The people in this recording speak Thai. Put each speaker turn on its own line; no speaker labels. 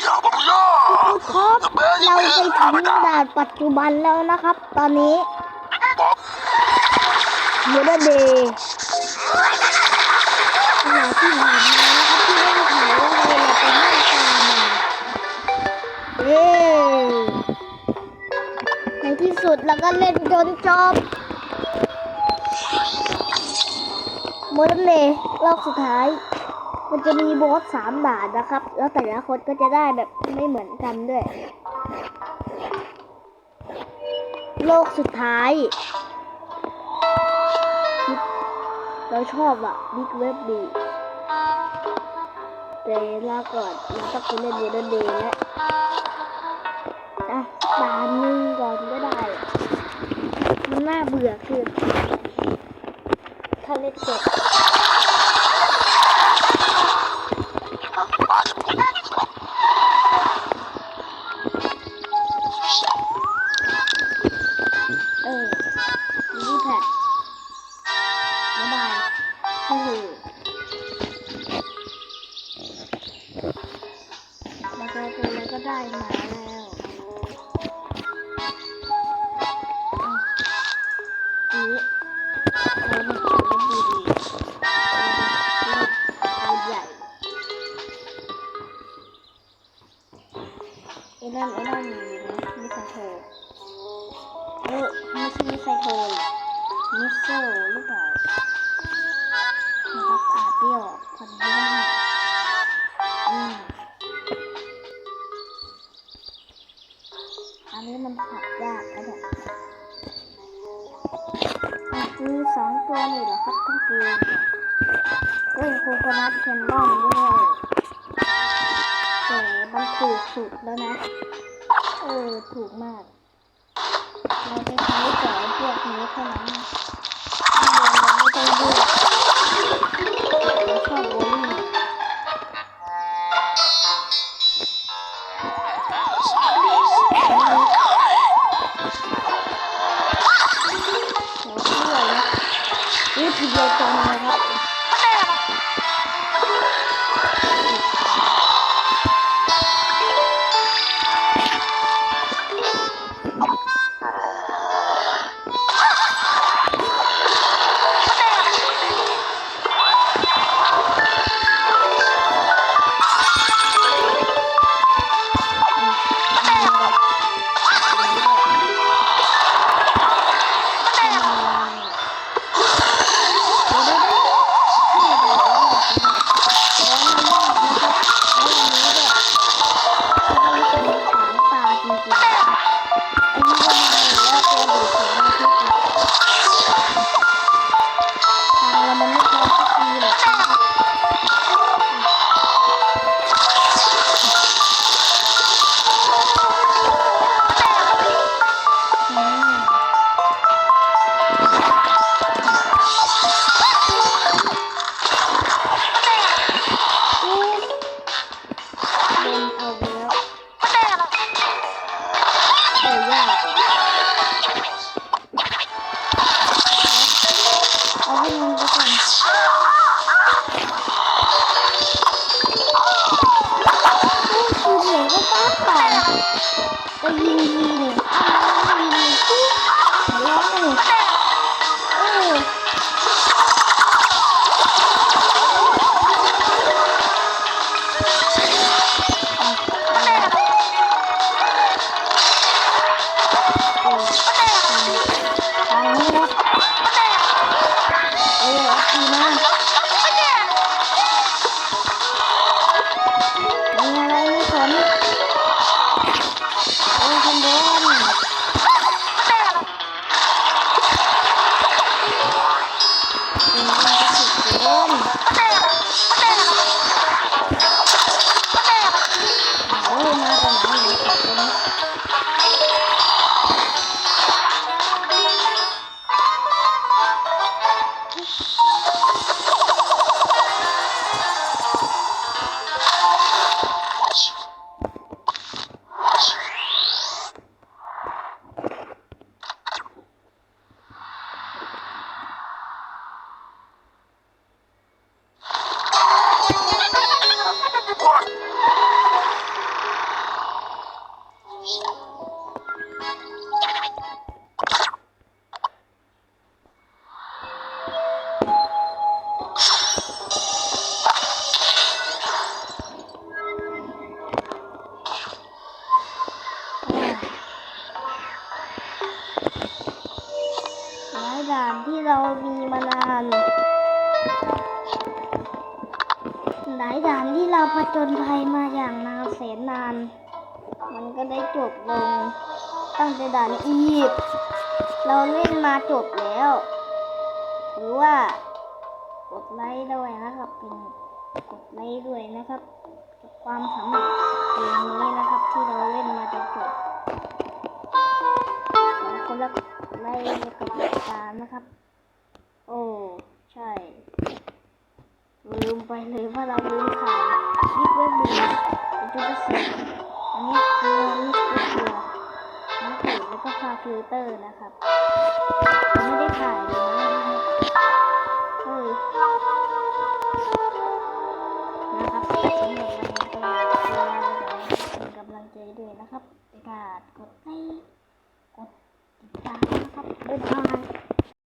อย่าบอกย่า
ครับเราไปถึงด่านปัจจุบันแล้วนะครับ ตอนนี้
บอก
เยอเดย์ขณะที่ผ่านมานะครับที่ไม่ได้ถ่ายว่าเราไปนั่งตามมาเย้ในที่สุดเราก็เล่นจนจบโมเดลเลยรอบสุดท้าย มันจะมีบอสสามด่านนะครับ แล้วแต่ละคนก็จะได้แบบไม่เหมือนกันด้วย โลกสุดท้าย เราชอบอะบิ๊กเว็บดีแต่ลาก่อนเราต้องไปเล่นเวอร์เดย์แล้วอะด่าหนึ่งก่อนก็ได้ มันน่าเบื่อคือถ้าเล่นเสร็จ
มาจะพูด
เออมีแพดบ๊ายบายเฮ้ยแล้วก็ตัวแล้วก็ได้มา เออไม่ใช่มิสไซโทนมิสโซหรือเปล่านะครับอาเปียวคนที่ว่าอืมอันนี้มันขัดยากนะเนี่ยอะมีสองตัวนี่เหรอครับทั้งเกมเนี่ยเอ้ยโคโคนัทเคนดอมด้วยแต่มันถูกสุดแล้วนะ เออ ถูกมาก เราจะใช้แต่พวกนี้เท่านั้นข้างบนเราไม่ต้องเลือกเราชอบโบลิ่งหัวเชื่อ ที่เรามีมานาน หลายด่านที่เราผจญภัยมาอย่างนานแสนนาน มันก็ได้จบลง ตั้งแต่ด่านอียิปต์เราเล่นมาจบแล้วหรือว่ากดไลค์ด้วยนะครับเป็นกดไลค์ด้วยนะครับ ความสำเร็จเพลงนี้นะครับที่เรา นะครับ โอ้ใช่ลืมไปเลยว่าเราลืมถ่ายยิบเว็บดูเป็นจุดเสียงอันนี้คือนี่คือตัวน้ำจืดแล้วก็ฟาฟิลเตอร์นะครับไม่ได้ถ่ายเลยนะครับเออนะครับสำหรับวันนี้ก็ลาไปแล้วเป็นกำลังใจด้วยนะครับในการกดกด